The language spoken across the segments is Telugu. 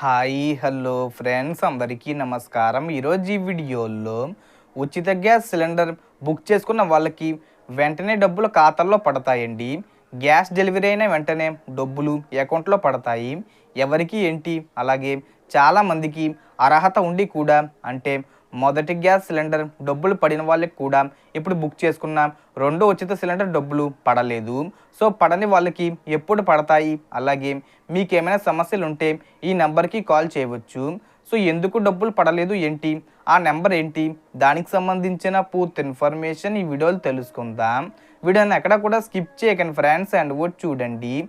హాయ్ హలో ఫ్రెండ్స్ అందరికీ నమస్కారం. ఈరోజు ఈ వీడియోలో ఉచిత గ్యాస్ సిలిండర్ బుక్ చేసుకున్న వాళ్ళకి వెంటనే డబ్బులు ఖాతాల్లో పడతాయండి. గ్యాస్ డెలివరీ అయిన వెంటనే డబ్బులు అకౌంట్లో పడతాయి. ఎవరికి ఏంటి? అలాగే చాలామందికి అర్హత ఉండి కూడా అంటే మొదటి గ్యాస్ సిలిండర్ డబ్బులు పడిన వాళ్ళకి కూడా ఇప్పుడు బుక్ చేసుకున్నాం. రెండో ఉచిత సిలిండర్ డబ్బులు పడలేదు. సో పడని వాళ్ళకి ఎప్పుడు పడతాయి? అలాగే మీకు ఏమైనా సమస్యలు ఉంటే ఈ నెంబర్కి కాల్ చేయవచ్చు. సో ఎందుకు డబ్బులు పడలేదు ఏంటి? ఆ నెంబర్ ఏంటి? దానికి సంబంధించిన పూర్తి ఇన్ఫర్మేషన్ ఈ వీడియోలో తెలుసుకుందాం. వీడియోని ఎక్కడ కూడా స్కిప్ చేయకండి ఫ్రెండ్స్ అండ్ ఓట్ చూడండి.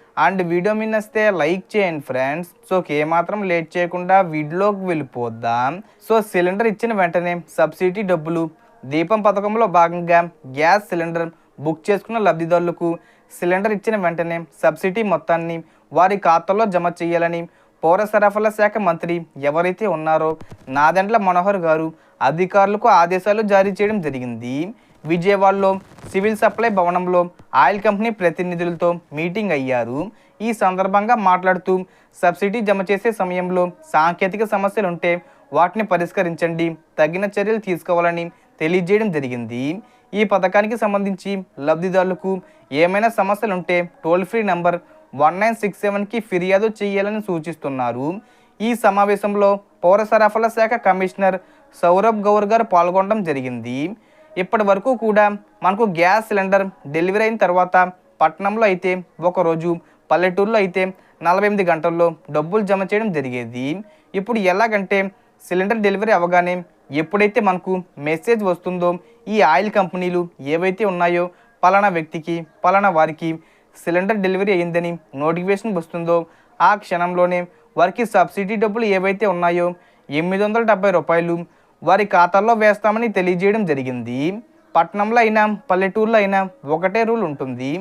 అండ్ వీడియో మీద వస్తే లైక్ చేయండి ఫ్రెండ్స్. సో ఏమాత్రం లేట్ చేయకుండా వీడియోలోకి వెళ్ళిపోద్దాం సో సిలిండర్ ఇచ్చిన వెంటనే సబ్సిడీ డబ్బులు. దీపం పథకంలో భాగంగా గ్యాస్ సిలిండర్ బుక్ చేసుకున్న లబ్ధిదారులకు సిలిండర్ ఇచ్చిన వెంటనే సబ్సిడీ మొత్తాన్ని వారి ఖాతాలో జమ చేయాలని పౌర సరఫరాల శాఖ మంత్రి ఎవరైతే ఉన్నారో నాదెండ్ల మనోహర్ గారు అధికారులకు ఆదేశాలు జారీ చేయడం జరిగింది. విజయవాడలో సివిల్ సప్లై భవనంలో ఆయిల్ కంపెనీ ప్రతినిధులతో మీటింగ్ అయ్యారు. ఈ సందర్భంగా మాట్లాడుతూ సబ్సిడీ జమ చేసే సమయంలో సాంకేతిక సమస్యలు ఉంటే వాటిని పరిష్కరించండి తగిన చర్యలు తీసుకోవాలని తెలియజేయడం జరిగింది. ఈ పథకానికి సంబంధించి లబ్ధిదారులకు ఏమైనా సమస్యలు ఉంటే toll free number one nine six సెవెన్కి ఫిర్యాదు చేయాలని సూచిస్తున్నారు. ఈ సమావేశంలో పౌర సరఫరాల శాఖ కమిషనర్ సౌరభ్ గౌర్ గారు పాల్గొనడం జరిగింది. ఇప్పటి వరకు కూడా మనకు గ్యాస్ సిలిండర్ డెలివరీ అయిన తర్వాత పట్టణంలో అయితే ఒకరోజు పల్లెటూరులో అయితే నలభై ఎనిమిది గంటల్లో డబ్బులు జమ చేయడం జరిగేది. ఇప్పుడు ఎలాగంటే సిలిండర్ డెలివరీ అవ్వగానే ఎప్పుడైతే మనకు మెసేజ్ వస్తుందో ఈ ఆయిల్ కంపెనీలు ఏవైతే ఉన్నాయో పలానా వ్యక్తికి పలానా వారికి సిలిండర్ డెలివరీ అయిందని నోటిఫికేషన్ వస్తుందో ఆ క్షణంలోనే వారికి సబ్సిడీ డబ్బులు ఏవైతే ఉన్నాయో ఎనిమిది వందల డెబ్బై రూపాయలు వారి ఖాతాల్లో వేస్తామని తెలియజేయడం జరిగింది. పట్టణంలో అయినా పల్లెటూరులో అయినా ఒకటే రూల్ ఉంటుంది.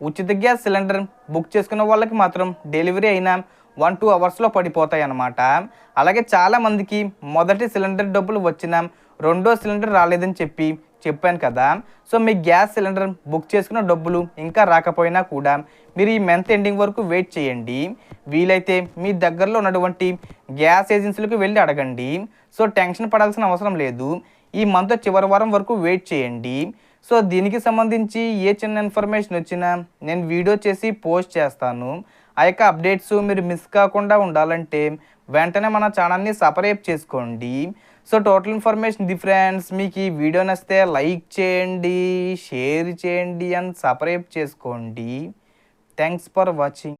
ఉచిత గ్యాస్ సిలిండర్ బుక్ చేసుకున్న వాళ్ళకి మాత్రం డెలివరీ అయినా వన్ టూ అవర్స్లో పడిపోతాయి అన్నమాట అలాగే చాలామందికి మొదటి సిలిండర్ డబ్బులు వచ్చినా రెండో సిలిండర్ రాలేదని చెప్పి చెప్పాను కదా. సో మీ గ్యాస్ సిలిండర్ బుక్ చేసుకున్న డబ్బులు ఇంకా రాకపోయినా కూడా మీరు ఈ మంత్ ఎండింగ్ వరకు వెయిట్ చేయండి. వీలైతే మీ దగ్గరలో ఉన్నటువంటి గ్యాస్ ఏజెన్సీలకు వెళ్ళి అడగండి. సో టెన్షన్ పడాల్సిన అవసరం లేదు. ఈ మంత్ చివరి వారం వరకు వెయిట్ చేయండి. సో దీనికి సంబంధించి ఏ చిన్న ఇన్ఫర్మేషన్ వచ్చినా నేను వీడియో చేసి పోస్ట్ చేస్తాను. ఆ యొక్క అప్డేట్స్ మీరు మిస్ కాకుండా ఉండాలంటే వెంటనే మన ఛానల్ని సపరేట్ చేసుకోండి. So total information the friends మీకు ఈ వీడియో నచ్చితే లైక్ చేయండి షేర్ చేయండి అండ్ సపరేట్ చేసుకోండి. Thanks for watching